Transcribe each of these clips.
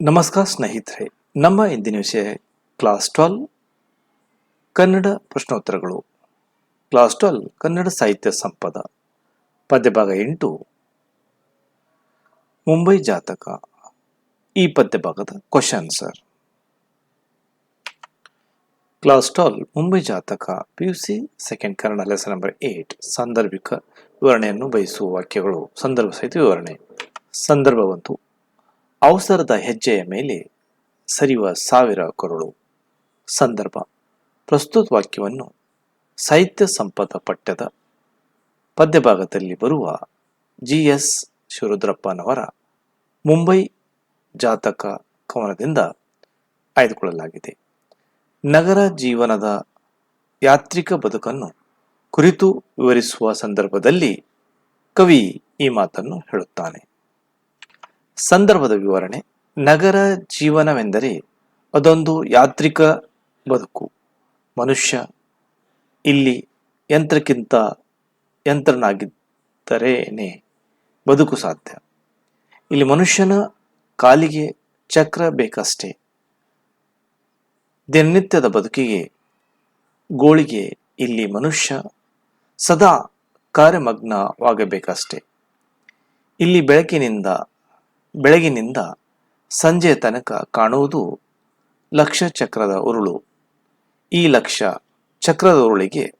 ನಮಸ್ಕಾರ ಸ್ನೇಹಿತರೆ, ನಮ್ಮ ಇಂದಿನ ವಿಷಯ ಕ್ಲಾಸ್ ಟ್ವೆಲ್ ಕನ್ನಡ ಪ್ರಶ್ನೋತ್ತರಗಳು. ಕ್ಲಾಸ್ ಟ್ವೆಲ್ ಕನ್ನಡ ಸಾಹಿತ್ಯ ಸಂಪದ, ಪದ್ಯಭಾಗ ಎಂಟು, ಮುಂಬೈ ಜಾತಕ, ಈ ಪದ್ಯಭಾಗದ question sir class twelve Mumbai ಜಾತಕ P U C second Kannada lesson number eight ಸಾಂದರ್ಭಿಕ ವಿವರಣೆಯನ್ನು ಬಯಸುವ ವಾಕ್ಯಗಳು, ಸಂದರ್ಭ ಸಹಿತ ವಿವರಣೆ. ಸಂದರ್ಭ ಒಂದು. ಅವಸರದ ಹೆಜ್ಜೆಯ ಮೇಲೆ ಸರಿಯುವ ಸಾವಿರ ಕೊರಳು. ಸಂದರ್ಭ. ಪ್ರಸ್ತುತ ವಾಕ್ಯವನ್ನು ಸಾಹಿತ್ಯ ಸಂಪದ ಪಠ್ಯದ ಪದ್ಯಭಾಗದಲ್ಲಿ ಬರುವ ಜಿ ಎಸ್ ಶಿವರುದ್ರಪ್ಪನವರ ಮುಂಬೈ ಜಾತಕ ಕವನದಿಂದ ಆಯ್ದುಕೊಳ್ಳಲಾಗಿದೆ. ನಗರ ಜೀವನದ ಯಾತ್ರಿಕ ಬದುಕನ್ನು ಕುರಿತು ವಿವರಿಸುವ ಸಂದರ್ಭದಲ್ಲಿ ಕವಿ ಈ ಮಾತನ್ನು ಹೇಳುತ್ತಾನೆ. ಸಂದರ್ಭದ ವಿವರಣೆ, ನಗರ ಜೀವನವೆಂದರೆ ಅದೊಂದು ಯಾತ್ರಿಕ ಬದುಕು. ಮನುಷ್ಯ ಇಲ್ಲಿ ಯಂತ್ರಕ್ಕಿಂತ ಯಂತ್ರನಾಗಿದ್ದರೇನೆ ಬದುಕು ಸಾಧ್ಯ. ಇಲ್ಲಿ ಮನುಷ್ಯನ ಕಾಲಿಗೆ ಚಕ್ರ ಬೇಕಷ್ಟೇ. ದಿನನಿತ್ಯದ ಬದುಕಿಗೆ, ಗೋಳಿಗೆ ಇಲ್ಲಿ ಮನುಷ್ಯ ಸದಾ ಕಾರ್ಯಮಗ್ನವಾಗಬೇಕಷ್ಟೆ. ಇಲ್ಲಿ ಬೆಳಕಿನಿಂದ ಬೆಳಗಿನಿಂದ ಸಂಜೆ ತನಕ ಕಾಣುವುದು ಲಕ್ಷ ಚಕ್ರದ ಉರುಳು. ಈ ಲಕ್ಷ ಚಕ್ರದ ಉರುಳಿಗೆ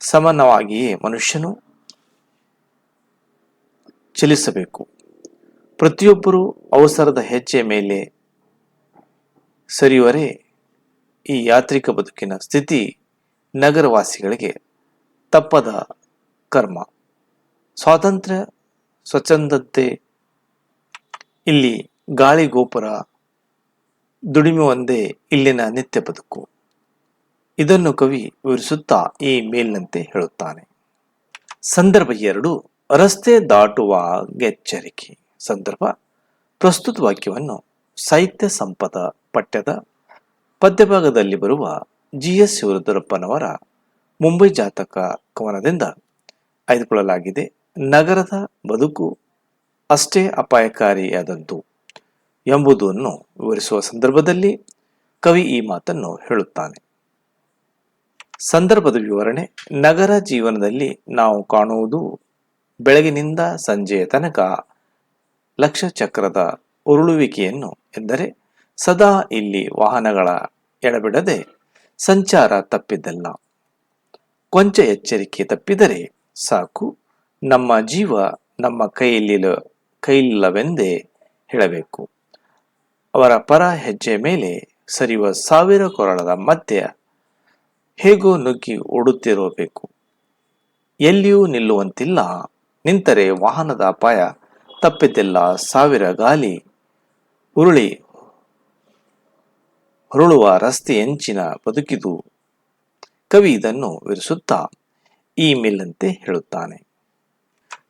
ಸಮನವಾಗಿಯೇ ಮನುಷ್ಯನು ಚಲಿಸಬೇಕು. ಪ್ರತಿಯೊಬ್ಬರೂ ಅವಸರದ ಹೆಜ್ಜೆ ಮೇಲೆ ಸರಿಯುವರೆ ಈ ಯಾತ್ರಿಕ ಬದುಕಿನ ಸ್ಥಿತಿ ನಗರವಾಸಿಗಳಿಗೆ ತಪ್ಪದ ಕರ್ಮ. ಸ್ವಾತಂತ್ರ್ಯ ಸ್ವಚ್ಛಂದತೆ ಇಲ್ಲಿ ಗಾಳಿ ಗೋಪುರ ದುಡಿಮೆ ಒಂದೇ ಇಲ್ಲಿನ ನಿತ್ಯ ಬದುಕು. ಇದನ್ನು ಕವಿ ವಿವರಿಸುತ್ತಾ ಈ ಮೇಲಿನಂತೆ ಹೇಳುತ್ತಾನೆ. ಸಂದರ್ಭ ಎರಡು, ರಸ್ತೆ ದಾಟುವ ಎಚ್ಚರಿಕೆ. ಸಂದರ್ಭ, ಪ್ರಸ್ತುತ ವಾಕ್ಯವನ್ನು ಸಾಹಿತ್ಯ ಸಂಪದ ಪಠ್ಯದ ಪದ್ಯಭಾಗದಲ್ಲಿ ಬರುವ ಜಿ ಎಸ್ ಶಿವರುದ್ರಪ್ಪನವರ ಮುಂಬೈ ಜಾತಕ ಕವನದಿಂದ ಆಯ್ದುಕೊಳ್ಳಲಾಗಿದೆ ನಗರದ ಬದುಕು ಅಷ್ಟೇ ಅಪಾಯಕಾರಿಯಾದದ್ದು ಎಂಬುದನ್ನು ವಿವರಿಸುವ ಸಂದರ್ಭದಲ್ಲಿ ಕವಿ ಈ ಮಾತನ್ನು ಹೇಳುತ್ತಾನೆ. ಸಂದರ್ಭದ ವಿವರಣೆ, ನಗರ ಜೀವನದಲ್ಲಿ ನಾವು ಕಾಣುವುದು ಬೆಳಗಿನಿಂದ ಸಂಜೆಯ ತನಕ ಲಕ್ಷ ಚಕ್ರದ ಉರುಳುವಿಕೆಯನ್ನು ಎಂದರೆ ಸದಾ ಇಲ್ಲಿ ವಾಹನಗಳ ಎಡಬಿಡದೆ ಸಂಚಾರ ತಪ್ಪಿದ್ದಲ್ಲ. ಕೊಂಚ ಎಚ್ಚರಿಕೆ ತಪ್ಪಿದರೆ ಸಾಕು, ನಮ್ಮ ಜೀವ ನಮ್ಮ ಕೈಯಲ್ಲಿ ಕೈಯಿಲ್ಲವೆಂದೇ ಹೇಳಬೇಕು. ಅವರ ಪರ ಹೆಜ್ಜೆ ಮೇಲೆ ಸರಿಯುವ ಸಾವಿರ ಕೊರಳದ ಮಧ್ಯೆ ಹೇಗೋ ನುಗ್ಗಿ ಓಡುತ್ತಿರಬೇಕು. ಎಲ್ಲಿಯೂ ನಿಲ್ಲುವಂತಿಲ್ಲ, ನಿಂತರೆ ವಾಹನದ ಅಪಾಯ ತಪ್ಪಿದ್ದೆಲ್ಲ ಸಾವಿರ ಗಾಲಿ ಉರುಳಿ ಹೊರಳುವ ರಸ್ತೆ ಎಂಚಿನ ಬದುಕಿದು. ಕವಿ ಇದನ್ನು ವಿವರಿಸುತ್ತಾ ಈ ಮೇಲಂತೆ ಹೇಳುತ್ತಾನೆ.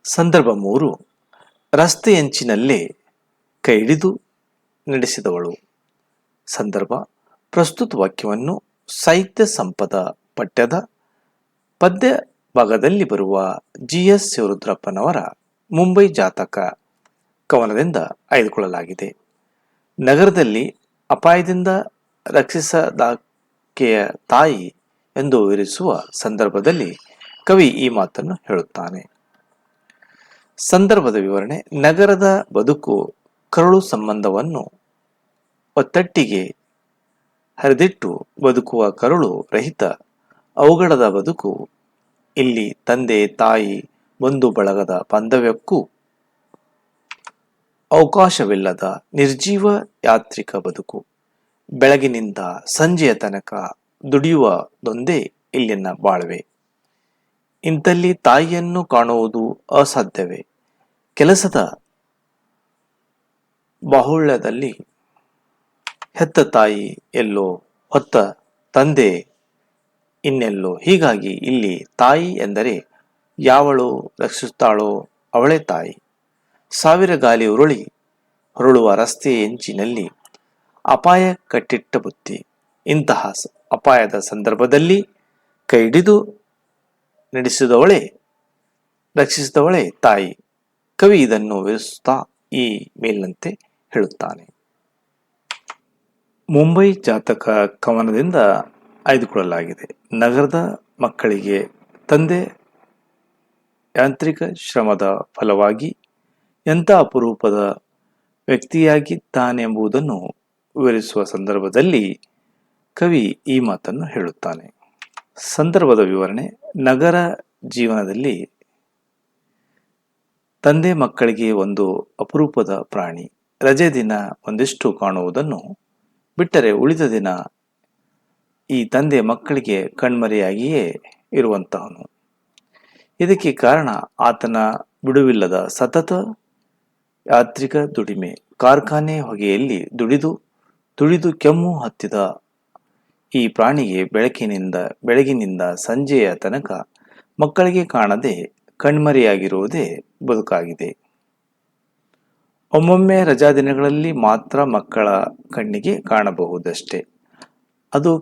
ಸಂದರ್ಭ ಮೂರು. ರಸ್ತೆಯಂಚಿನಲ್ಲೇ ಕೈ ಹಿಡಿದು ನಡೆಸಿದವಳು. ಸಂದರ್ಭ, ಪ್ರಸ್ತುತ ವಾಕ್ಯವನ್ನು ಸಾಹಿತ್ಯ ಸಂಪದ ಪಠ್ಯದ ಪದ್ಯ ಭಾಗದಲ್ಲಿ ಬರುವ ಜಿ ಎಸ್ ಶಿವರುದ್ರಪ್ಪನವರ ಮುಂಬೈ ಜಾತಕ ಕವನದಿಂದ ಆಯ್ದುಕೊಳ್ಳಲಾಗಿದೆ. ನಗರದಲ್ಲಿ ಅಪಾಯದಿಂದ ರಕ್ಷಿಸದಾಕೆಯ ತಾಯಿ ಎಂದು ವಿವರಿಸುವ ಸಂದರ್ಭದಲ್ಲಿ ಕವಿ ಈ ಮಾತನ್ನು ಹೇಳುತ್ತಾನೆ. ಸಂದರ್ಭದ ವಿವರಣೆ, ನಗರದ ಬದುಕು ಕರುಳು ಸಂಬಂಧವನ್ನು ಒತ್ತಟ್ಟಿಗೆ ಹರಿದಿಟ್ಟು ಬದುಕುವ ಕರುಳು ರಹಿತ ಅವುಗಳದ ಬದುಕು. ಇಲ್ಲಿ ತಂದೆ, ತಾಯಿ, ಬಂಧು ಬಳಗದ ಬಾಂಧವ್ಯಕ್ಕೂ ಅವಕಾಶವಿಲ್ಲದ ನಿರ್ಜೀವ ಯಾತ್ರಿಕ ಬದುಕು. ಬೆಳಗಿನಿಂದ ಸಂಜೆಯ ತನಕ ದುಡಿಯುವುದೊಂದೇ ಇಲ್ಲಿನ ಬಾಳ್ವೆ. ಇಂಥಲ್ಲಿ ತಾಯಿಯನ್ನು ಕಾಣುವುದು ಅಸಾಧ್ಯವೇ? ಕೆಲಸದ ಬಾಹುಳ್ಯದಲ್ಲಿ ಹೆತ್ತ ತಾಯಿ ಎಲ್ಲೋ, ಹೊತ್ತ ತಂದೆ ಇನ್ನೆಲ್ಲೋ. ಹೀಗಾಗಿ ಇಲ್ಲಿ ತಾಯಿ ಎಂದರೆ ಯಾವಳು ರಕ್ಷಿಸುತ್ತಾಳೋ ಅವಳೇ ತಾಯಿ. ಸಾವಿರ ಗಾಲಿ ಉರುಳಿ ಹೊರಳುವ ರಸ್ತೆ ಎಂಚಿನಲ್ಲಿ ಅಪಾಯ ಕಟ್ಟಿಟ್ಟ ಬುತ್ತಿ. ಇಂತಹ ಅಪಾಯದ ಸಂದರ್ಭದಲ್ಲಿ ಕೈ ಹಿಡಿದು ನಡೆಸಿದವಳೇ, ರಕ್ಷಿಸಿದವಳೆ ತಾಯಿ. ಕವಿ ಇದನ್ನು ವಿವರಿಸುತ್ತಾ ಈ ಮೇಲಿನಂತೆ ಹೇಳುತ್ತಾನೆ. ಮುಂಬೈ ಜಾತಕ ಕವನದಿಂದ ಆಯ್ದುಕೊಳ್ಳಲಾಗಿದೆ ನಗರದ ಮಕ್ಕಳಿಗೆ ತಂದೆ ಯಾಂತ್ರಿಕ ಶ್ರಮದ ಫಲವಾಗಿ ಎಂಥ ಅಪರೂಪದ ವ್ಯಕ್ತಿಯಾಗಿದ್ದಾನೆಂಬುದನ್ನು ವಿವರಿಸುವ ಸಂದರ್ಭದಲ್ಲಿ ಕವಿ ಈ ಮಾತನ್ನು ಹೇಳುತ್ತಾನೆ. ಸಂದರ್ಭದ ವಿವರಣೆ. ನಗರ ಜೀವನದಲ್ಲಿ ತಂದೆ ಮಕ್ಕಳಿಗೆ ಒಂದು ಅಪರೂಪದ ಪ್ರಾಣಿ. ರಜೆ ದಿನ ಒಂದಿಷ್ಟು ಕಾಣುವುದನ್ನು ಬಿಟ್ಟರೆ ಉಳಿದ ದಿನ ಈ ತಂದೆ ಮಕ್ಕಳಿಗೆ ಕಣ್ಮರೆಯಾಗಿಯೇ ಇರುವಂತಹನು ಇದಕ್ಕೆ ಕಾರಣ ಆತನ ಬಿಡುವಿಲ್ಲದ ಸತತ ಯಾತ್ರಿಕ ದುಡಿಮೆ. ಕಾರ್ಖಾನೆ ಹೊಗೆಯಲ್ಲಿ ದುಡಿದು, ತುಳಿದು ಕೆಮ್ಮು ಹತ್ತಿದ ಈ ಪ್ರಾಣಿಗೆ ಬೆಳಕಿನಿಂದ, ಬೆಳಗಿನಿಂದ ಸಂಜೆಯ ತನಕ ಮಕ್ಕಳಿಗೆ ಕಾಣದೆ ಕಣ್ಮರೆಯಾಗಿರುವುದೇ ಬದುಕಾಗಿದೆ. ಒಮ್ಮೊಮ್ಮೆ ರಜಾದಿನಗಳಲ್ಲಿ ಮಾತ್ರ ಮಕ್ಕಳ ಕಣ್ಣಿಗೆ ಕಾಣಬಹುದಷ್ಟೆ. ಅದು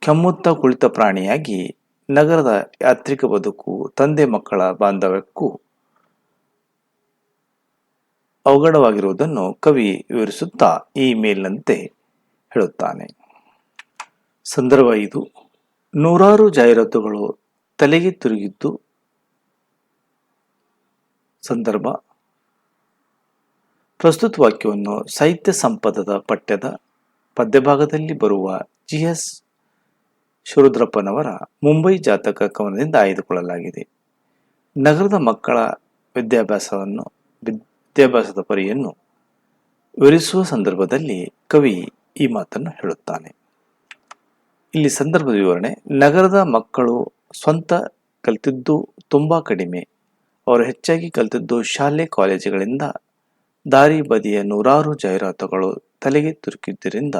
ಕೆಮ್ಮುತ್ತ ಕುಳಿತ ಪ್ರಾಣಿಯಾಗಿ ನಗರದ ಯಾತ್ರಿಕ ಬದುಕು, ತಂದೆ ಮಕ್ಕಳ ಬಾಂಧವ್ಯಕ್ಕೂ ಅವಘಡವಾಗಿರುವುದನ್ನು ಕವಿ ವಿವರಿಸುತ್ತಾ ಈ ಮೇಲಿನಂತೆ ಹೇಳುತ್ತಾನೆ. ಸಂದರ್ಭ ಇದು ನೂರಾರು ಜಾಹೀರಾತುಗಳು ತಲೆಗೆ ತಿರುಗಿದ್ದು. ಸಂದರ್ಭ. ಪ್ರಸ್ತುತ ವಾಕ್ಯವನ್ನು ಸಾಹಿತ್ಯ ಸಂಪದದ ಪಠ್ಯದ ಪದ್ಯಭಾಗದಲ್ಲಿ ಬರುವ ಜಿ ಎಸ್ ಶಿರುದ್ರಪ್ಪನವರ ಮುಂಬೈ ಜಾತಕ ಕವನದಿಂದ ಆಯ್ದುಕೊಳ್ಳಲಾಗಿದೆ. ನಗರದ ಮಕ್ಕಳ ವಿದ್ಯಾಭ್ಯಾಸವನ್ನು ವಿದ್ಯಾಭ್ಯಾಸದ ಪರಿಯನ್ನು ವಿವರಿಸುವ ಸಂದರ್ಭದಲ್ಲಿ ಕವಿ ಈ ಮಾತನ್ನು ಹೇಳುತ್ತಾನೆ. ಇಲ್ಲಿ ಸಂದರ್ಭದ ವಿವರಣೆ, ನಗರದ ಮಕ್ಕಳು ಸ್ವಂತ ಕಲಿತಿದ್ದು ತುಂಬಾ ಕಡಿಮೆ. ಅವರು ಹೆಚ್ಚಾಗಿ ಕಲಿತಿದ್ದು ಶಾಲೆ, ಕಾಲೇಜುಗಳಿಂದ. ದಾರಿ ಬದಿಯ ನೂರಾರು ಜಾಹೀರಾತುಗಳು ತಲೆಗೆ ತುರುಕಿದ್ದರಿಂದ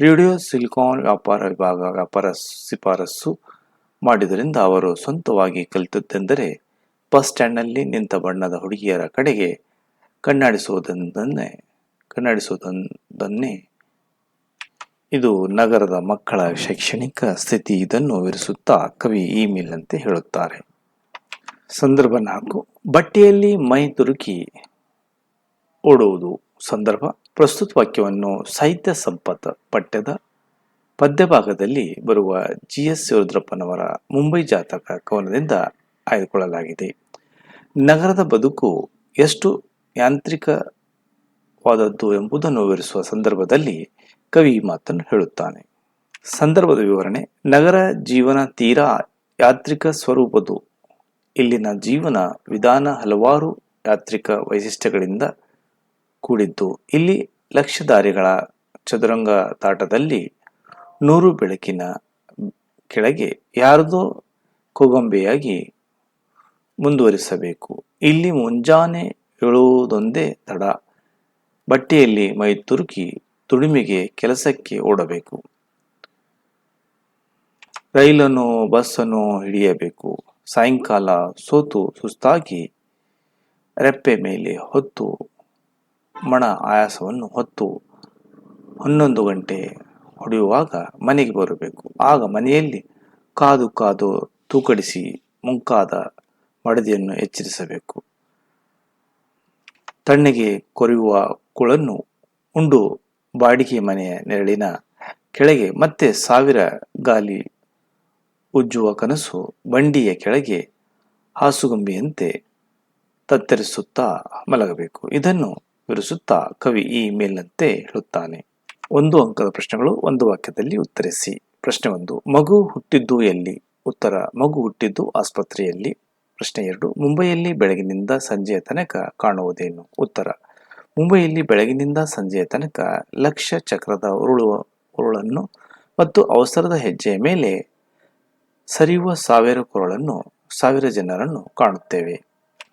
ರೇಡಿಯೋ, ಸಿಲಿಕಾನ್ ವ್ಯಾಪಾರ ವಿಭಾಗ ವ್ಯಾಪಾರ ಶಿಫಾರಸ್ಸು ಮಾಡಿದ್ದರಿಂದ ಅವರು ಸ್ವಂತವಾಗಿ ಕಲಿತದ್ದೆಂದರೆ ಬಸ್ ಸ್ಟ್ಯಾಂಡ್ನಲ್ಲಿ ನಿಂತ ಬಣ್ಣದ ಹುಡುಗಿಯರ ಕಡೆಗೆ ಕಣ್ಣಾಡಿಸುವುದನ್ನೇ ಕಣ್ಣಾಡಿಸುವುದನ್ನೇ ಇದು ನಗರದ ಮಕ್ಕಳ ಶೈಕ್ಷಣಿಕ ಸ್ಥಿತಿ ಇದನ್ನು ವಿವರಿಸುತ್ತಾ ಕವಿ ಈ ಮೇಲಂತೆ ಹೇಳುತ್ತಾರೆ. ಸಂದರ್ಭ ನಾಲ್ಕು. ಬಟ್ಟೆಯಲ್ಲಿ ಮೈ ತುರುಕಿ ಓಡುವುದು. ಸಂದರ್ಭ. ಪ್ರಸ್ತುತ ವಾಕ್ಯವನ್ನು ಸಾಹಿತ್ಯ ಸಂಪತ್ ಪಠ್ಯದ ಪದ್ಯಭಾಗದಲ್ಲಿ ಬರುವ ಜಿ ಎಸ್ ರುದ್ರಪ್ಪನವರ ಮುಂಬೈ ಜಾತಕ ಕವನದಿಂದ ಆಯ್ದುಕೊಳ್ಳಲಾಗಿದೆ. ನಗರದ ಬದುಕು ಎಷ್ಟು ಯಾಂತ್ರಿಕವಾದದ್ದು ಎಂಬುದನ್ನು ವಿವರಿಸುವ ಸಂದರ್ಭದಲ್ಲಿ ಕವಿ ಮಾತನ್ನು ಹೇಳುತ್ತಾನೆ. ಸಂದರ್ಭದ ವಿವರಣೆ, ನಗರ ಜೀವನ ತೀರಾ ಯಾತ್ರಿಕ ಸ್ವರೂಪದು ಇಲ್ಲಿನ ಜೀವನ ವಿಧಾನ ಹಲವಾರು ಯಾತ್ರಿಕ ವೈಶಿಷ್ಟ್ಯಗಳಿಂದ ಕೂಡಿದ್ದು. ಇಲ್ಲಿ ಲಕ್ಷದಾರಿಗಳ ಚದುರಂಗ ತಾಟದಲ್ಲಿ ನೂರು ಬೆಳಕಿನ ಕೆಳಗೆ ಯಾರದೋ ಕೊಗೊಂಬೆಯಾಗಿ ಮುಂದುವರಿಸಬೇಕು. ಇಲ್ಲಿ ಮುಂಜಾನೆ ಹೇಳುವುದೊಂದೇ ತಡ. ಬಟ್ಟೆಯಲ್ಲಿ ಮೈ ತುರುಕಿ ದುಡಿಮೆಗೆ ಕೆಲಸಕ್ಕೆ ಓಡಬೇಕು. ರೈಲನ್ನು, ಬಸ್ಸನ್ನು ಹಿಡಿಯಬೇಕು. ಸಾಯಂಕಾಲ ಸೋತು ಸುಸ್ತಾಗಿ ರೆಪ್ಪೆ ಮೇಲೆ ಹೊತ್ತು ಮಣ ಆಯಾಸವನ್ನು ಹೊತ್ತು ಹನ್ನೊಂದು ಗಂಟೆ ಹೊಡೆಯುವಾಗ ಮನೆಗೆ ಬರಬೇಕು. ಆಗ ಮನೆಯಲ್ಲಿ ಕಾದು ಕಾದು ತೂಕಡಿಸಿ ಮುಂಕಾದ ಮಡದಿಯನ್ನು ಎಚ್ಚರಿಸಬೇಕು. ತಣ್ಣಗೆ ಕೊರೆಯುವ ಕುಳನ್ನು ಉಂಡು ಬಾಡಿಗೆ ಮನೆಯ ನೆರಳಿನ ಕೆಳಗೆ ಮತ್ತೆ ಸಾವಿರ ಗಾಲಿ ಉಜ್ಜುವ ಕನಸು ಬಂಡಿಯ ಕೆಳಗೆ ಹಾಸುಗುಂಬಿಯಂತೆ ತತ್ತರಿಸುತ್ತಾ ಮಲಗಬೇಕು. ಇದನ್ನು ವಿವರಿಸುತ್ತಾ ಕವಿ ಈ ಮೇಲಿನಂತೆ ಹೇಳುತ್ತಾನೆ. ಒಂದು ಅಂಕದ ಪ್ರಶ್ನೆಗಳು ಒಂದು ವಾಕ್ಯದಲ್ಲಿ ಉತ್ತರಿಸಿ. ಪ್ರಶ್ನೆ ಒಂದು, ಮಗು ಹುಟ್ಟಿದ್ದು ಎಲ್ಲಿ? ಉತ್ತರ, ಮಗು ಹುಟ್ಟಿದ್ದು ಆಸ್ಪತ್ರೆಯಲ್ಲಿ. ಪ್ರಶ್ನೆ ಎರಡು, ಮುಂಬೈಯಲ್ಲಿ ಬೆಳಗಿನಿಂದ ಸಂಜೆಯ ತನಕ ಕಾಣುವುದೇನು? ಉತ್ತರ ಮುಂಬೈಯಲ್ಲಿ ಬೆಳಗಿನಿಂದ ಸಂಜೆಯ ತನಕ ಲಕ್ಷ ಚಕ್ರದ ಉರುಳುವ, ಉರುಳನ್ನು ಮತ್ತು ಅವಸರದ ಹೆಜ್ಜೆಯ ಮೇಲೆ ಸರಿಯುವ ಸಾವಿರ ಕುರಳನ್ನು, ಸಾವಿರ ಜನರನ್ನು ಕಾಣುತ್ತೇವೆ.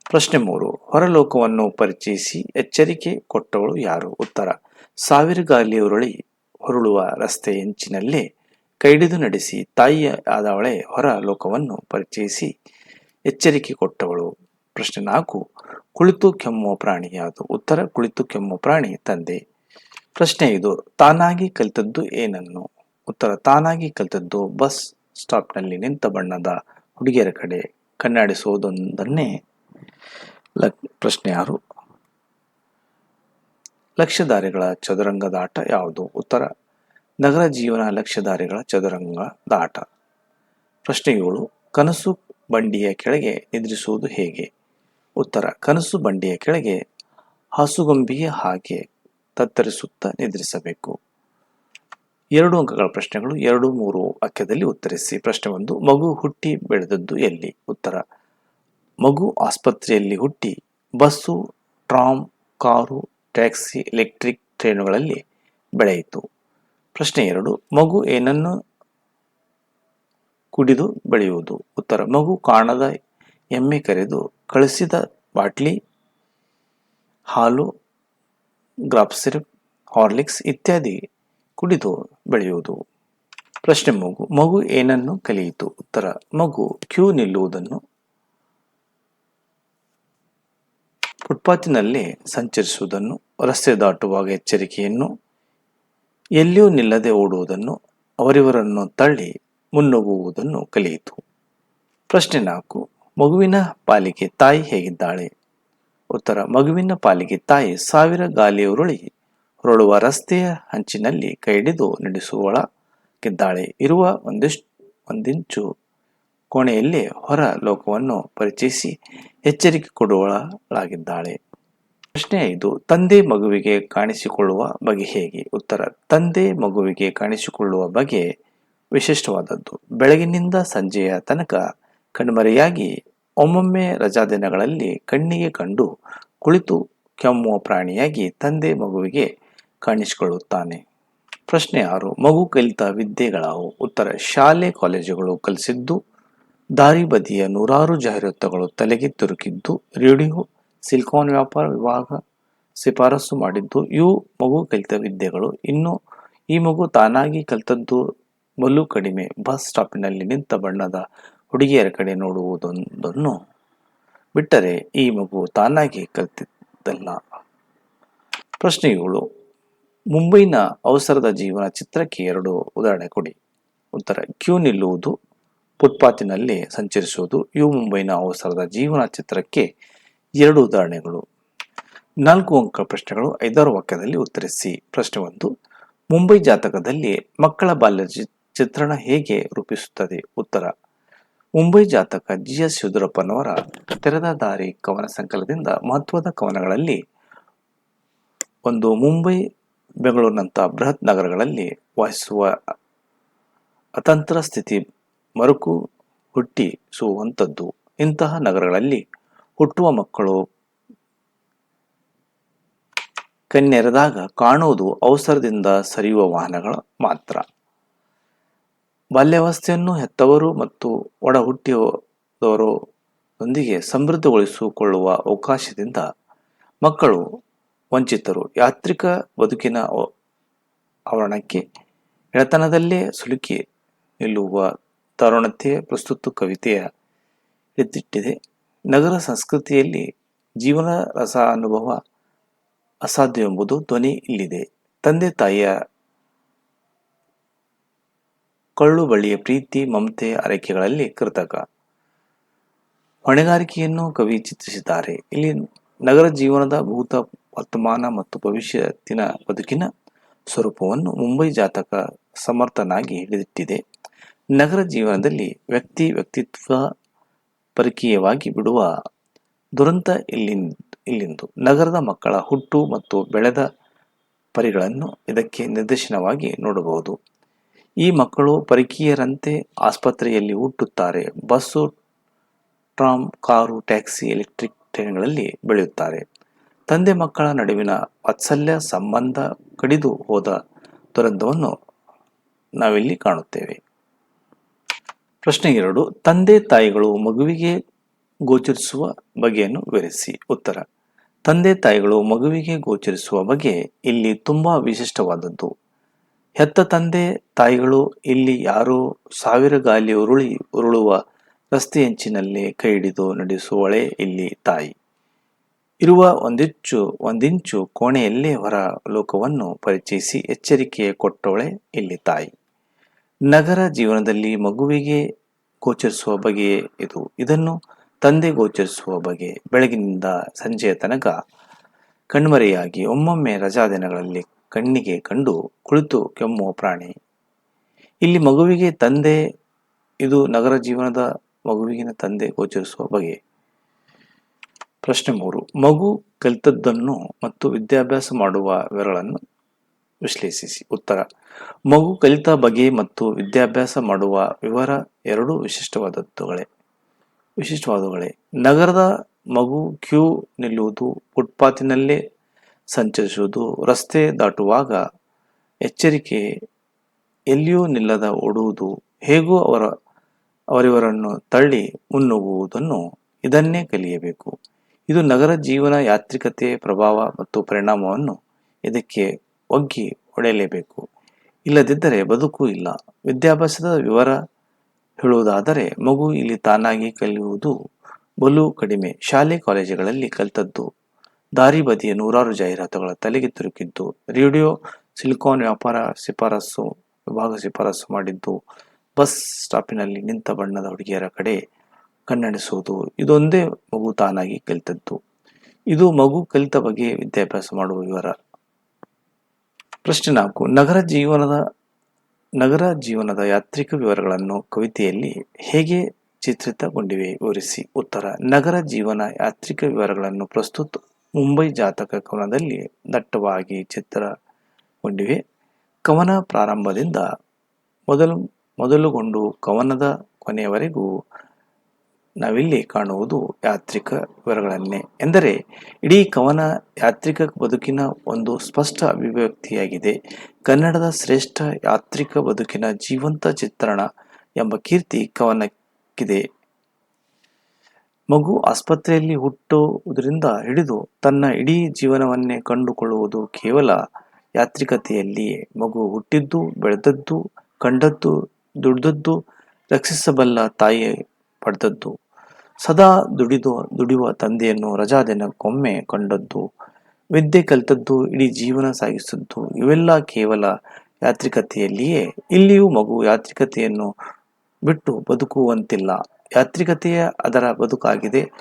ಪ್ರಶ್ನೆ ಮೂರು. ಹೊರಲೋಕವನ್ನು ಪರಿಚಯಿಸಿ ಎಚ್ಚರಿಕೆ ಕೊಟ್ಟವಳು ಯಾರು? ಉತ್ತರ. ಸಾವಿರ ಗಾಲಿ ಉರುಳಿ ಹೊರಳುವ ರಸ್ತೆ ಎಂಚಿನಲ್ಲೇ ಕೈಡಿದು ನಡೆಸಿ ತಾಯಿಯ ಆದವಳೆ ಹೊರ ಲೋಕವನ್ನು ಪರಿಚಯಿಸಿ ಎಚ್ಚರಿಕೆ ಕೊಟ್ಟವಳು. ಪ್ರಶ್ನೆ ನಾಲ್ಕು. ಕುಳಿತು ಕೆಮ್ಮುವ ಪ್ರಾಣಿ ಯಾವುದು ಉತ್ತರ ಕುಳಿತು ಕೆಮ್ಮುವ ಪ್ರಾಣಿ ತಂದೆ. ಪ್ರಶ್ನೆ ಇದು ತಾನಾಗಿ ಕಲಿತದ್ದು ಏನನ್ನು? ಉತ್ತರ, ತಾನಾಗಿ ಕಲಿತದ್ದು ಬಸ್ ಸ್ಟಾಪ್ನಲ್ಲಿ ನಿಂತ ಬಣ್ಣದ ಹುಡುಗಿಯರ ಕಡೆ ಕಣ್ಣಾಡಿಸುವುದೊಂದನ್ನೇ ಪ್ರಶ್ನೆ ಆರು. ಲಕ್ಷ್ಯಧಾರಿಗಳ ಚದುರಂಗದ ಆಟ ಯಾವುದು? ಉತ್ತರ, ನಗರ ಜೀವನ ಲಕ್ಷ್ಯಧಾರಿಗಳ ಚದುರಂಗ ದಾಟ ಪ್ರಶ್ನೆ ಏಳು, ಕನಸು ಬಂಡಿಯ ಕೆಳಗೆ ನಿದ್ರಿಸುವುದು ಹೇಗೆ? ಉತ್ತರ, ಕನಸು ಬಂಡಿಯ ಕೆಳಗೆ ಹಾಸುಗೊಂಬಿಯ ಹಾಗೆ ತತ್ತರಿಸುತ್ತಾ ನಿದ್ರಿಸಬೇಕು. ಎರಡು ಅಂಕಗಳ ಪ್ರಶ್ನೆಗಳು, ಎರಡು ಮೂರು ವಾಕ್ಯದಲ್ಲಿ ಉತ್ತರಿಸಿ. ಪ್ರಶ್ನೆ ಒಂದು, ಮಗು ಹುಟ್ಟಿ ಬೆಳೆದದ್ದು ಎಲ್ಲಿ? ಉತ್ತರ, ಮಗು ಆಸ್ಪತ್ರೆಯಲ್ಲಿ ಹುಟ್ಟಿ bus, tram, car, taxi, electric ಟ್ರೈನುಗಳಲ್ಲಿ ಬೆಳೆಯಿತು. ಪ್ರಶ್ನೆ ಎರಡು, ಮಗು ಏನನ್ನು ಕುಡಿದು ಬೆಳೆಯುವುದು? ಉತ್ತರ, ಮಗು ಕಾಣದ ಎಮ್ಮೆ ಕರೆದು ಕಳಿಸಿದ ಬಾಟ್ಲಿ, ಹಾಲು, ಗ್ರಾಪ್ ಸಿರಪ್, ಹಾರ್ಲಿಕ್ಸ್ ಇತ್ಯಾದಿ ಕುಡಿದು ಬೆಳೆಯುವುದು. ಪ್ರಶ್ನೆ ಮಗು ಮಗು ಏನನ್ನು ಕಲಿಯಿತು? ಉತ್ತರ, ಮಗು ಕ್ಯೂ ನಿಲ್ಲುವುದನ್ನು ಫುಟ್ಪಾತಿನಲ್ಲಿ ಸಂಚರಿಸುವುದನ್ನು, ರಸ್ತೆ ದಾಟುವಾಗ ಎಚ್ಚರಿಕೆಯನ್ನು, ಎಲ್ಲಿಯೂ ನಿಲ್ಲದೆ ಓಡುವುದನ್ನು, ಅವರಿವರನ್ನು ತಳ್ಳಿ ಮುನ್ನುಗ್ಗುವುದನ್ನು ಕಲಿಯಿತು. ಪ್ರಶ್ನೆ ನಾಲ್ಕು ಮಗುವಿನ ಪಾಲಿಗೆ ತಾಯಿ ಹೇಗಿದ್ದಾಳೆ? ಉತ್ತರ, ಮಗುವಿನ ಪಾಲಿಗೆ ತಾಯಿ ಸಾವಿರ ಗಾಲಿಯ ಉರುಳಿ ಹೊರಳುವ ರಸ್ತೆಯ ಹಂಚಿನಲ್ಲಿ ಕೈಡಿದು ನಡೆಸುವಳಗಿದ್ದಾಳೆ ಇರುವ ಒಂದಿಷ್ಟು, ಒಂದಿಂಚು ಕೋಣೆಯಲ್ಲಿ ಹೊರ ಲೋಕವನ್ನು ಪರಿಚಯಿಸಿ ಎಚ್ಚರಿಕೆ ಕೊಡುವಳಾಗಿದ್ದಾಳೆ. ಪ್ರಶ್ನೆ ಐದು, ತಂದೆ ಮಗುವಿಗೆ ಕಾಣಿಸಿಕೊಳ್ಳುವ ಬಗೆ ಹೇಗೆ? ಉತ್ತರ, ತಂದೆ ಮಗುವಿಗೆ ಕಾಣಿಸಿಕೊಳ್ಳುವ ಬಗೆ ವಿಶಿಷ್ಟವಾದದ್ದು. ಬೆಳಗಿನಿಂದ ಸಂಜೆಯ ತನಕ ಕಣ್ಮರೆಯಾಗಿ ಒಮ್ಮೊಮ್ಮೆ ರಜಾದಿನಗಳಲ್ಲಿ ಕಣ್ಣಿಗೆ ಕಂಡು ಕುಳಿತು ಕೆಮ್ಮುವ ಪ್ರಾಣಿಯಾಗಿ ತಂದೆ ಮಗುವಿಗೆ ಕಾಣಿಸಿಕೊಳ್ಳುತ್ತಾನೆ. ಪ್ರಶ್ನೆ ಆರು, ಮಗು ಕಲಿತ ವಿದ್ಯೆಗಳಾವು ಉತ್ತರ, ಶಾಲೆ, ಕಾಲೇಜುಗಳು ಕಲಿಸಿದ್ದು, ದಾರಿ ಬದಿಯ ನೂರಾರು ಜಾಹೀರಾತುಗಳು ತಲೆಗೆ ತುರುಕಿದ್ದು ರೇಡಿಯೋ, ಸಿಲಿಕಾನ್ ವ್ಯಾಪಾರ ವಿಭಾಗ ಶಿಫಾರಸು ಮಾಡಿದ್ದು, ಇವು ಮಗು ಕಲಿತ ವಿದ್ಯೆಗಳು. ಇನ್ನು ಈ ಮಗು ತಾನಾಗಿ ಕಲಿತದ್ದು ಬಲು ಕಡಿಮೆ, ಬಸ್ ಸ್ಟಾಪಿನಲ್ಲಿ ನಿಂತ ಬಣ್ಣದ ಹುಡುಗಿಯರ ಕಡೆ ನೋಡುವುದೊಂದನ್ನು ಬಿಟ್ಟರೆ ಈ ಮಗು ತಾನಾಗಿ ಕಲಿತಿದ್ದಲ್ಲ. ಪ್ರಶ್ನೆಗಳು, ಮುಂಬೈನ ಅವಸರದ ಜೀವನ ಚಿತ್ರಕ್ಕೆ ಎರಡು ಉದಾಹರಣೆ ಕೊಡಿ. ಉತ್ತರ, ಕ್ಯೂ ನಿಲ್ಲುವುದು, ಫುಟ್ಪಾತಿನಲ್ಲಿ ಸಂಚರಿಸುವುದು, ಇವು ಮುಂಬೈನ ಅವಸರದ ಜೀವನ ಚಿತ್ರಕ್ಕೆ ಎರಡು ಉದಾಹರಣೆಗಳು. ನಾಲ್ಕು ಅಂಕ ಪ್ರಶ್ನೆಗಳು, ಐದಾರು ವಾಕ್ಯದಲ್ಲಿ ಉತ್ತರಿಸಿ. ಪ್ರಶ್ನೆ ಒಂದು, ಮುಂಬೈ ಜಾತಕದಲ್ಲಿ ಮಕ್ಕಳ ಬಾಲ್ಯ ಚಿತ್ರಣ ಹೇಗೆ ರೂಪಿಸುತ್ತದೆ? ಉತ್ತರ ಮುಂಬೈ ಜಾತಕ ಜಿ ಎಸ್ ಯಡಿಯೂರಪ್ಪನವರ ತೆರೆದ ದಾರಿ ಕವನ ಸಂಕಲನದಿಂದ ಮಹತ್ವದ ಕವನಗಳಲ್ಲಿ ಒಂದು. ಮುಂಬೈ, ಬೆಂಗಳೂರಿನಂಥ ಬೃಹತ್ ನಗರಗಳಲ್ಲಿ ವಾಸಿಸುವ ಅತಂತ್ರ ಸ್ಥಿತಿ ಮರುಕು ಹುಟ್ಟಿಸುವಂಥದ್ದು. ಇಂತಹ ನಗರಗಳಲ್ಲಿ ಹುಟ್ಟುವ ಮಕ್ಕಳು ಕಣ್ಣೆರೆದಾಗ ಕಾಣುವುದು ಅವಸರದಿಂದ ಸರಿಯುವ ವಾಹನಗಳು ಮಾತ್ರ. ಬಾಲ್ಯಾವಸ್ಥೆಯನ್ನು ಹೆತ್ತವರು ಮತ್ತು ಒಡ ಹುಟ್ಟಿದವರೊಂದಿಗೆ ಸಮೃದ್ಧಗೊಳಿಸಿಕೊಳ್ಳುವ ಅವಕಾಶದಿಂದ ಮಕ್ಕಳು ವಂಚಿತರು. ಯಾತ್ರಿಕ ಬದುಕಿನ ಆವರಣಕ್ಕೆ ಎಳೆತನದಲ್ಲೇ ಸುಲುಕಿ ನಿಲ್ಲುವ ತರುಣತೆ ಪ್ರಸ್ತುತ ಕವಿತೆಯ ಎತ್ತಿಟ್ಟಿದೆ. ನಗರ ಸಂಸ್ಕೃತಿಯಲ್ಲಿ ಜೀವನ ರಸ ಅನುಭವ ಅಸಾಧ್ಯ ಎಂಬುದು ಧ್ವನಿ ಇಲ್ಲಿದೆ. ತಂದೆ ತಾಯಿಯ ಕಳ್ಳು ಬಳ್ಳಿಯ ಪ್ರೀತಿ, ಮಮತೆ ಅರಕೆಗಳಲ್ಲಿ ಕೃತಕ. ಹೊಣೆಗಾರಿಕೆಯನ್ನು ಕವಿ ಚಿತ್ರಿಸಿದ್ದಾರೆ. ಇಲ್ಲಿ ನಗರ ಜೀವನದ ಭೂತ ವರ್ತಮಾನ ಮತ್ತು ಭವಿಷ್ಯತ್ತಿನ ಬದುಕಿನ ಸ್ವರೂಪವನ್ನು ಮುಂಬೈ ಜಾತಕ ಸಮರ್ಥನಾಗಿ ಹಿಡಿದಿಟ್ಟಿದೆ. ನಗರ ಜೀವನದಲ್ಲಿ ವ್ಯಕ್ತಿ ವ್ಯಕ್ತಿತ್ವ ಪರಕೀಯವಾಗಿ ಬಿಡುವ ದುರಂತ ಇಲ್ಲಿ ಇಲ್ಲಿಂದು. ನಗರದ ಮಕ್ಕಳ ಹುಟ್ಟು ಮತ್ತು ಬೆಳೆದ ಪರಿಗಳನ್ನು ಇದಕ್ಕೆ ನಿರ್ದೇಶನವಾಗಿ ನೋಡಬಹುದು. ಈ ಮಕ್ಕಳು ಪರಕೀಯರಂತೆ ಆಸ್ಪತ್ರೆಯಲ್ಲಿ ಹುಟ್ಟುತ್ತಾರೆ. Bus, tram, car, taxi, electric ಟ್ರೈನ್ಗಳಲ್ಲಿ ಬೆಳೆಯುತ್ತಾರೆ. ತಂದೆ ಮಕ್ಕಳ ನಡುವಿನ ವಾತ್ಸಲ್ಯ, ಸಂಬಂಧ ಕಡಿದು ಹೋದ ದುರಂತವನ್ನು ನಾವಿಲ್ಲಿ ಕಾಣುತ್ತೇವೆ. ಪ್ರಶ್ನೆ ಎರಡು, ತಂದೆ ತಾಯಿಗಳು ಮಗುವಿಗೆ ಗೋಚರಿಸುವ ಬಗೆಯನ್ನು ವಿವರಿಸಿ. ಉತ್ತರ, ತಂದೆ ತಾಯಿಗಳು ಮಗುವಿಗೆ ಗೋಚರಿಸುವ ಬಗೆ ಇಲ್ಲಿ ತುಂಬಾ ವಿಶಿಷ್ಟವಾದದ್ದು. ಹೆತ್ತ ತಂದೆ ತಾಯಿಗಳು ಇಲ್ಲಿ ಯಾರೋ ಸಾವಿರ ಗಾಲಿ ಉರುಳಿ ಉರುಳುವ ರಸ್ತೆಯಂಚಿನಲ್ಲೇ ಕೈ ಹಿಡಿದು ನಡೆಸುವಳೆ ಇಲ್ಲಿ ತಾಯಿ. ಇರುವ ಒಂದಿಚ್ಚು ಒಂದಿಂಚು ಕೋಣೆಯಲ್ಲೇ ಹೊರ ಲೋಕವನ್ನು ಪರಿಚಯಿಸಿ ಎಚ್ಚರಿಕೆ ಕೊಟ್ಟವಳೆ ಇಲ್ಲಿ ತಾಯಿ. ನಗರ ಜೀವನದಲ್ಲಿ ಮಗುವಿಗೆ ಗೋಚರಿಸುವ ಬಗೆಯೇ ಇದು. ಇದನ್ನು ತಂದೆ ಗೋಚರಿಸುವ ಬಗೆ. ಬೆಳಗಿನಿಂದ ಸಂಜೆಯ ತನಕ ಕಣ್ಮರೆಯಾಗಿ ಒಮ್ಮೊಮ್ಮೆ ರಜಾ ದಿನಗಳಲ್ಲಿ ಕಣ್ಣಿಗೆ ಕಂಡು ಕುಳಿತು ಕೆಮ್ಮುವ ಪ್ರಾಣಿ. ಇಲ್ಲಿ ಮಗುವಿಗೆ ತಂದೆ, ಇದು ನಗರ ಜೀವನದ ಮಗುವಿಗಿನ ತಂದೆ ಗೋಚರಿಸುವ ಬಗೆ. ಪ್ರಶ್ನೆ ಮೂರು. ಮಗು ಕಲಿತದ್ದನ್ನು ಮತ್ತು ವಿದ್ಯಾಭ್ಯಾಸ ಮಾಡುವ ವಿವರಗಳನ್ನು ವಿಶ್ಲೇಷಿಸಿ. ಉತ್ತರ. ಮಗು ಕಲಿತ ಬಗೆ ಮತ್ತು ವಿದ್ಯಾಭ್ಯಾಸ ಮಾಡುವ ವಿವರ ಎರಡೂ ವಿಶಿಷ್ಟವಾದದ್ದುಗಳೇ. ವಿಶಿಷ್ಟವಾದವುಗಳೇ. ನಗರದ ಮಗು ಕ್ಯೂ ನಿಲ್ಲುವುದು, ಫುಟ್ಪಾತಿನಲ್ಲೇ ಸಂಚರಿಸುವುದು. ರಸ್ತೆ ದಾಟುವಾಗ ಎಚ್ಚರಿಕೆ ಎಲ್ಲಿಯೂ ನಿಲ್ಲದ ಓಡುವುದು. ಹೇಗೂ ಅವರ, ಅವರಿವರನ್ನು ತಳ್ಳಿ ಮುನ್ನುಗ್ಗುವುದನ್ನು ಇದನ್ನೇ ಕಲಿಯಬೇಕು. ಇದು ನಗರ ಜೀವನ ಯಾತ್ರಿಕತೆ ಪ್ರಭಾವ ಮತ್ತು ಪರಿಣಾಮವನ್ನು ಇದಕ್ಕೆ ಒಗ್ಗಿ ಹೊಡೆಯಲೇಬೇಕು. ಇಲ್ಲದಿದ್ದರೆ ಬದುಕು ಇಲ್ಲ. ವಿದ್ಯಾಭ್ಯಾಸದ ವಿವರ ಹೇಳುವುದಾದರೆ ಮಗು ಇಲ್ಲಿ ತಾನಾಗಿ ಕಲಿಯುವುದು ಬಲು ಕಡಿಮೆ. ಶಾಲೆ, ಕಾಲೇಜುಗಳಲ್ಲಿ ಕಲಿತದ್ದು ದಾರಿ ಬದಿಯ ನೂರಾರು ಜಾಹೀರಾತುಗಳ ತಲೆಗೆ ತುರುಕಿದ್ದು, ರೇಡಿಯೋ, ಸಿಲಿಕಾನ್ ವ್ಯಾಪಾರ ಶಿಫಾರಸು, ವಿಭಾಗ ಶಿಫಾರಸು ಮಾಡಿದ್ದು, ಬಸ್ ಸ್ಟಾಪಿನಲ್ಲಿ ನಿಂತ ಬಣ್ಣದ ಹುಡುಗಿಯರ ಕಡೆ ಕಣ್ಣಣಿಸುವುದು ಇದೊಂದೇ ಮಗು ತಾನಾಗಿ ಕಲಿತದ್ದು. ಇದು ಮಗು ಕಲಿತ ಬಗ್ಗೆ ವಿದ್ಯಾಭ್ಯಾಸ ಮಾಡುವ ವಿವರ. ಪ್ರಶ್ನೆ ನಾಲ್ಕು, ನಗರ ಜೀವನದ ನಗರ ಜೀವನದ ಯಾತ್ರಿಕ ವಿವರಗಳನ್ನು ಕವಿತೆಯಲ್ಲಿ ಹೇಗೆ ಚಿತ್ರಿತಗೊಂಡಿವೆ? ವಿವರಿಸಿ. ಉತ್ತರ, ನಗರ ಜೀವನ ಯಾತ್ರಿಕ ವಿವರಗಳನ್ನು ಪ್ರಸ್ತುತ ಮುಂಬೈ ಜಾತಕ ಕವನದಲ್ಲಿ ದಟ್ಟವಾಗಿ ಚಿತ್ರಗೊಂಡಿವೆ. ಕವನ ಪ್ರಾರಂಭದಿಂದ ಮೊದಲು, ಮೊದಲುಗೊಂಡು ಕವನದ ಕೊನೆಯವರೆಗೂ ನಾವಿಲ್ಲಿ ಕಾಣುವುದು ಯಾತ್ರಿಕ ವಿವರಗಳನ್ನೇ. ಎಂದರೆ, ಇಡೀ ಕವನ ಯಾತ್ರಿಕ ಬದುಕಿನ ಒಂದು ಸ್ಪಷ್ಟ ಅಭಿವ್ಯಕ್ತಿಯಾಗಿದೆ. ಕನ್ನಡದ ಶ್ರೇಷ್ಠ ಯಾತ್ರಿಕ ಬದುಕಿನ ಜೀವಂತ ಚಿತ್ರಣ ಎಂಬ ಕೀರ್ತಿ ಕವನಕ್ಕಿದೆ. ಮಗು ಆಸ್ಪತ್ರೆಯಲ್ಲಿ ಹುಟ್ಟುವುದರಿಂದ ಹಿಡಿದು ತನ್ನ ಇಡೀ ಜೀವನವನ್ನೇ ಕಂಡುಕೊಳ್ಳುವುದು ಕೇವಲ ಯಾತ್ರಿಕತೆಯಲ್ಲಿಯೇ. ಮಗು ಹುಟ್ಟಿದ್ದು, ಬೆಳೆದದ್ದು, ಕಂಡದ್ದು, ದುಡ್ದದ್ದು, ರಕ್ಷಿಸಬಲ್ಲ ತಾಯಿ ಪಡೆದದ್ದು. ಸದಾ ದುಡಿದು, ದುಡಿಯುವ ತಂದೆಯನ್ನು ರಜಾದಿನಕ್ಕೊಮ್ಮೆ ಕಂಡದ್ದು. ವಿದ್ಯೆ ಕಲಿತದ್ದು, ಇಡೀ ಜೀವನ ಸಾಗಿಸಿದ್ದು, ಇವೆಲ್ಲ ಕೇವಲ ಯಾತ್ರಿಕತೆಯಲ್ಲಿಯೇ. ಇಲ್ಲಿಯೂ ಮಗು ಯಾತ್ರಿಕತೆಯನ್ನು ಬಿಟ್ಟು ಬದುಕುವಂತಿಲ್ಲ. ಯಾತ್ರಿಕತೆಯ ಅದರ ಬದುಕಾಗಿದೆ.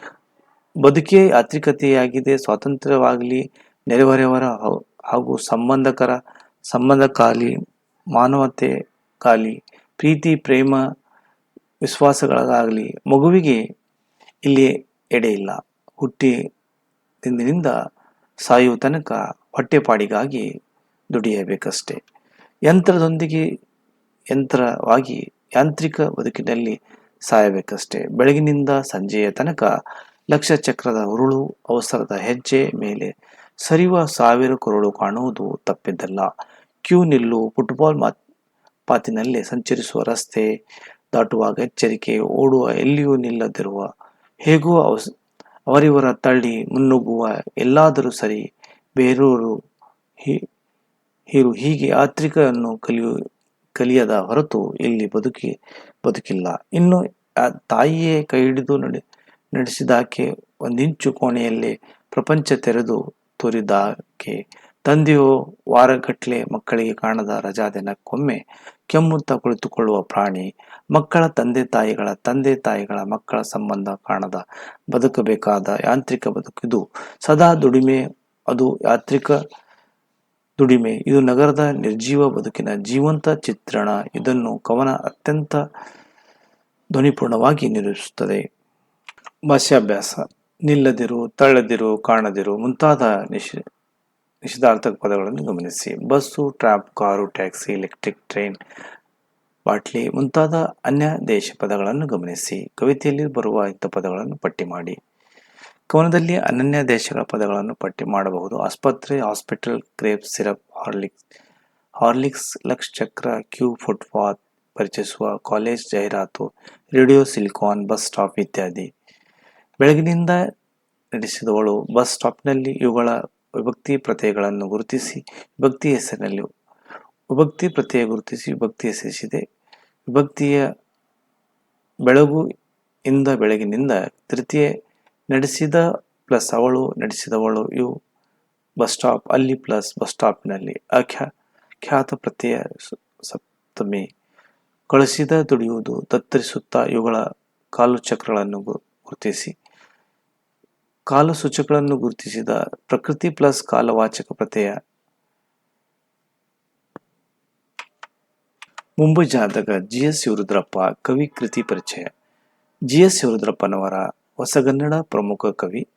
ಬದುಕೇ ಯಾತ್ರಿಕತೆಯಾಗಿದೆ. ಸ್ವಾತಂತ್ರ್ಯವಾಗಲಿ, ನೆರೆಹೊರೆಯವರ ಹಾಗೂ ಸಂಬಂಧಕರ, ಸಂಬಂಧಕ್ಕಾಗಲಿ ಮಾನವತೆಗಾಗಲಿ ಪ್ರೀತಿ, ಪ್ರೇಮ, ವಿಶ್ವಾಸಗಳಾಗಲಿ, ಮಗುವಿಗೆ ಇಲ್ಲಿ. ಎಡೆಯಿಲ್ಲ ಹುಟ್ಟಿದಿಂದಿನಿಂದ ಸಾಯುವ ತನಕ ಹೊಟ್ಟೆಪಾಡಿಗಾಗಿ ದುಡಿಯಬೇಕಷ್ಟೆ. ಯಂತ್ರದೊಂದಿಗೆ ಯಂತ್ರವಾಗಿ ಯಾಂತ್ರಿಕ ಬದುಕಿನಲ್ಲಿ ಸಾಯಬೇಕಷ್ಟೆ. ಬೆಳಗಿನಿಂದ ಸಂಜೆಯ ತನಕ ಲಕ್ಷ ಚಕ್ರದ ಉರುಳು, ಅವಸರದ ಹೆಜ್ಜೆ ಮೇಲೆ ಸರಿವ ಸಾವಿರ ಕುರುಳು ಕಾಣುವುದು ತಪ್ಪಿದ್ದಲ್ಲ. ಕ್ಯೂ ನಿಲ್ಲು ಫುಟ್ಬಾಲ್ ಮಾತ್ ಪಾತಿನಲ್ಲಿ ಸಂಚರಿಸುವ ರಸ್ತೆ ದಾಟುವಾಗ ಎಚ್ಚರಿಕೆ ಓಡುವ ಎಲ್ಲಿಯೂ ನಿಲ್ಲದಿರುವ ಹೇಗೂ ಅವಸ್, ಅವರಿವರ ತಳ್ಳಿ ಮುನ್ನುಗ್ಗುವ ಎಲ್ಲಾದರೂ ಸರಿ ಬೇರೂರು ಹಿ- ಹೀರು ಹೀಗೆ ಆತ್ರಿಕನ್ನು ಕಲಿಯು, ಕಲಿಯದ ಹೊರತು ಇಲ್ಲಿ ಬದುಕಿ ಬದುಕಿಲ್ಲ. ಇನ್ನು, ಆ ತಾಯಿಯೇ ಕೈ ಹಿಡಿದು ನಡೆ, ನಡೆಸಿದಾಕೆ ಒಂದಿಂಚು ಕೋಣೆಯಲ್ಲಿ ಪ್ರಪಂಚ ತೆರೆದು ತೋರಿದಾಕೆ. ತಂದೆಯು ವಾರಗಟ್ಲೆ ಮಕ್ಕಳಿಗೆ ಕಾಣದ ರಜಾದಿನಕ್ಕೊಮ್ಮೆ ಕೆಮ್ಮುತ್ತಾ ಕುಳಿತುಕೊಳ್ಳುವ ಪ್ರಾಣಿ, ಮಕ್ಕಳ ತಂದೆ ತಾಯಿಗಳ ತಂದೆ ತಾಯಿಗಳ ಮಕ್ಕಳ ಸಂಬಂಧ ಕಾಣದ ಬದುಕಬೇಕಾದ ಯಾಂತ್ರಿಕ ಬದುಕಿದು. ಸದಾ ದುಡಿಮೆ, ಅದು ಯಾತ್ರಿಕ ದುಡಿಮೆ. ಇದು ನಗರದ ನಿರ್ಜೀವ ಬದುಕಿನ ಜೀವಂತ ಚಿತ್ರಣ. ಇದನ್ನು ಕವನ ಅತ್ಯಂತ ಧ್ವನಿಪೂರ್ಣವಾಗಿ ನಿರೂಪಿಸುತ್ತದೆ. ಭಾಷ್ಯಾಭ್ಯಾಸ. ನಿಲ್ಲದಿರು, ತಳ್ಳದಿರು, ಕಾಣದಿರು ಮುಂತಾದ ನಿಷ ನಿಷೇಧಾರ್ಥಕ ಪದಗಳನ್ನು ಗಮನಿಸಿ. Bus, tram, car, taxi, electric train, bottle ಮುಂತಾದ ಅನ್ಯ ದೇಶ ಪದಗಳನ್ನು ಗಮನಿಸಿ. ಕವಿತೆಯಲ್ಲಿ ಬರುವ ಇಂಥ ಪದಗಳನ್ನು ಪಟ್ಟಿ ಮಾಡಿ. ಕವನದಲ್ಲಿ ಅನನ್ಯ ದೇಶಗಳ ಪದಗಳನ್ನು ಪಟ್ಟಿ ಮಾಡಬಹುದು. ಆಸ್ಪತ್ರೆ, hospital crepe syrup Horlicks Horlicks, lakh ಚಕ್ರ, ಕ್ಯೂ ಫುಟ್ಪಾತ್ ಪರಿಚಯಿಸುವ, ಕಾಲೇಜ್ ಜಾಹೀರಾತು, ರೇಡಿಯೋ, ಸಿಲಿಕಾನ್, ಬಸ್ ಸ್ಟಾಪ್ ಇತ್ಯಾದಿ. ಬೆಳಗಿನಿಂದ ನಡೆಸಿದವಳು ಬಸ್ ಸ್ಟಾಪ್ನಲ್ಲಿ ಇವುಗಳ ವಿಭಕ್ತಿ ಪ್ರತ್ಯಯಗಳನ್ನು ಗುರುತಿಸಿ ವಿಭಕ್ತಿ ಹೆಸರಿನಲ್ಲಿ, ವಿಭಕ್ತಿ ಪ್ರತ್ಯಯ ಗುರುತಿಸಿ ವಿಭಕ್ತಿ ಹೆಸರಿಸಿದೆ. ವಿಭಕ್ತಿಯ ಬೆಳಗು ಇಂದ ಬೆಳಗಿನಿಂದ ತೃತೀಯ ನಡೆಸಿದ, ಪ್ಲಸ್ ಅವಳು ನಡೆಸಿದವಳು, ಇವು ಬಸ್ ಸ್ಟಾಪ್, ಅಲ್ಲಿ ಪ್ಲಸ್ ಬಸ್ ಸ್ಟಾಪ್ನಲ್ಲಿ ಅಖ್ಯಾ, ಖ್ಯಾತ ಪ್ರತ್ಯಯ ಸಪ್ತಮಿ. ಕಳಿಸಿದ ದುಡಿಯುವುದು, ತತ್ತರಿಸುತ್ತಾ ಇವುಗಳ ಕಾಲು ಚಕ್ರಗಳನ್ನು ಗುರುತಿಸಿ. ಕಾಲು ಸೂಚಕಗಳನ್ನು ಗುರುತಿಸಿದ, ಪ್ರಕೃತಿ ಪ್ಲಸ್ ಕಾಲವಾಚಕ ಪ್ರತ್ಯಯ. ಮುಂಬೈ ಜಾತಕ, ಜಿ ಎಸ್ ಯುರುದ್ರಪ್ಪ ಕವಿ ಕೃತಿ ಪರಿಚಯ. ಜಿ ಎಸ್ ಶಿವರುದ್ರಪ್ಪನವರ ಹೊಸಗನ್ನಡ ಪ್ರಮುಖ ಕವಿ,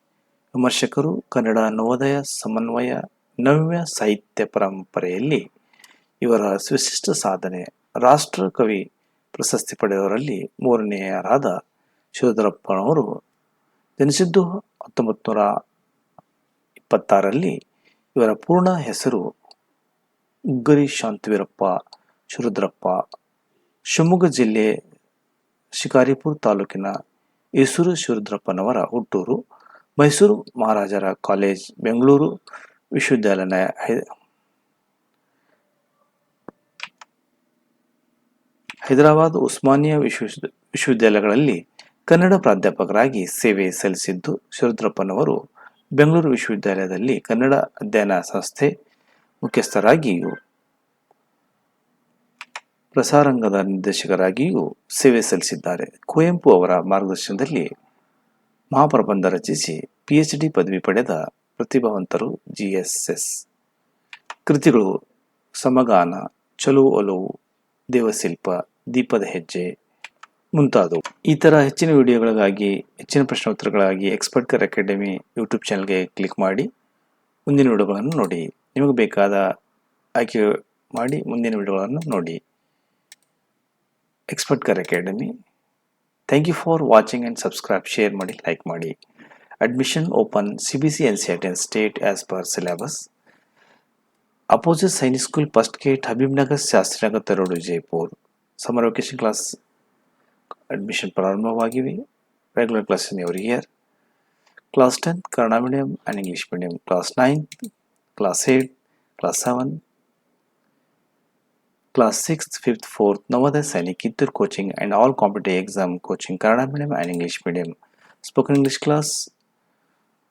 ವಿಮರ್ಶಕರು ಕನ್ನಡ ನವೋದಯ, ಸಮನ್ವಯ, ನವ್ಯ ಸಾಹಿತ್ಯ ಪರಂಪರೆಯಲ್ಲಿ ಇವರ ವಿಶಿಷ್ಟ ಸಾಧನೆ. ರಾಷ್ಟ್ರ ಕವಿ ಪ್ರಶಸ್ತಿ ಪಡೆದವರಲ್ಲಿ ಮೂರನೆಯರಾದ ಶಿವದರಪ್ಪನವರು ಜನಿಸಿದ್ದು ಹತ್ತೊಂಬತ್ತು ನೂರ ಇಪ್ಪತ್ತಾರರಲ್ಲಿ. ಇವರ ಪೂರ್ಣ ಹೆಸರು ಉಗ್ಗರಿ ಶಾಂತವೀರಪ್ಪ ಶಿರುದ್ರಪ್ಪ ಶಿವಮೊಗ್ಗ ಜಿಲ್ಲೆ ಶಿಕಾರಿಪುರ ತಾಲೂಕಿನ ಈಸೂರು ಶಿವರುದ್ರಪ್ಪನವರ ಹುಟ್ಟೂರು. ಮೈಸೂರು ಮಹಾರಾಜರ ಕಾಲೇಜ್, ಬೆಂಗಳೂರು ವಿಶ್ವವಿದ್ಯಾಲಯ ಹೈದರಾಬಾದ್ ಉಸ್ಮಾನಿಯಾ ವಿಶ್ವ ವಿಶ್ವವಿದ್ಯಾಲಯಗಳಲ್ಲಿ ಕನ್ನಡ ಪ್ರಾಧ್ಯಾಪಕರಾಗಿ ಸೇವೆ ಸಲ್ಲಿಸಿದ್ದು ಶಿವರುದ್ರಪ್ಪನವರು ಬೆಂಗಳೂರು ವಿಶ್ವವಿದ್ಯಾಲಯದಲ್ಲಿ ಕನ್ನಡ ಅಧ್ಯಯನ ಸಂಸ್ಥೆ ಮುಖ್ಯಸ್ಥರಾಗಿಯೂ ಪ್ರಸಾರಾಂಗದ ನಿರ್ದೇಶಕರಾಗಿಯೂ ಸೇವೆ ಸಲ್ಲಿಸಿದ್ದಾರೆ. ಕುವೆಂಪು ಅವರ ಮಾರ್ಗದರ್ಶನದಲ್ಲಿ ಮಹಾಪ್ರಬಂಧ ರಚಿಸಿ ಪಿಎಚ್ ಡಿ ಪದವಿ ಪಡೆದ ಪ್ರತಿಭಾವಂತರು ಜಿಎಸ್ಎಸ್ ಕೃತಿಗಳು ಸಮಗಾನ, ಚಲೋ ಒಲವು, ದೇವಶಿಲ್ಪ, ದೀಪದ ಹೆಜ್ಜೆ ಮುಂತಾದವು. ಈ ಥರ ಹೆಚ್ಚಿನ ವಿಡಿಯೋಗಳಿಗಾಗಿ, ಹೆಚ್ಚಿನ ಪ್ರಶ್ನೋತ್ತರಗಳಾಗಿ ಎಕ್ಸ್ಪರ್ಟ್ ಕರ್ ಅಕಾಡೆಮಿ ಯೂಟ್ಯೂಬ್ ಚಾನಲ್ಗೆ ಕ್ಲಿಕ್ ಮಾಡಿ, ಮುಂದಿನ ವಿಡಿಯೋಗಳನ್ನು ನೋಡಿ. ನಿಮಗೆ ಬೇಕಾದ ಆಯ್ಕೆ ಮಾಡಿ, ಮುಂದಿನ ವಿಡಿಯೋಗಳನ್ನು ನೋಡಿ. ಎಕ್ಸ್ಪರ್ಟ್ ಕರ್ academy thank you for watching and subscribe share ಮಾಡಿ ಲೈಕ್ ಮಾಡಿ admission open CBC and certain state as per syllabus. Opposite Science School, First Gate, Habibnagar, Shastrinagar, Tarod, Jaipur. Summer vacation class admission ಪ್ರಾರಂಭವಾಗಿವೆ regular class in every year. Class 10, Kannada medium and English medium. Class 9, Class 8, Class 7, class six fifth fourth Navodaya Sainik Kittur coaching and all competitive exam coaching Kannada medium and English medium spoken English class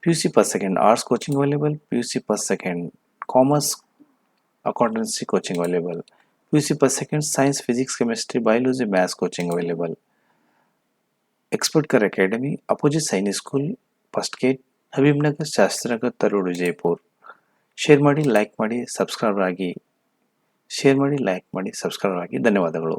PUC पर second arts coaching available PUC पर second commerce accountancy coaching available PUC पर second science physics chemistry biology maths coaching available expert कर academy opposite Sainik school first gate Habibnagar Shastranagar Tarur Vijayapur share ಮಾಡಿ like ಮಾಡಿ subscribe ಆಗಿ share ಮಾಡಿ like ಮಾಡಿ subscribe ಆಗಿ ಧನ್ಯವಾದಗಳು.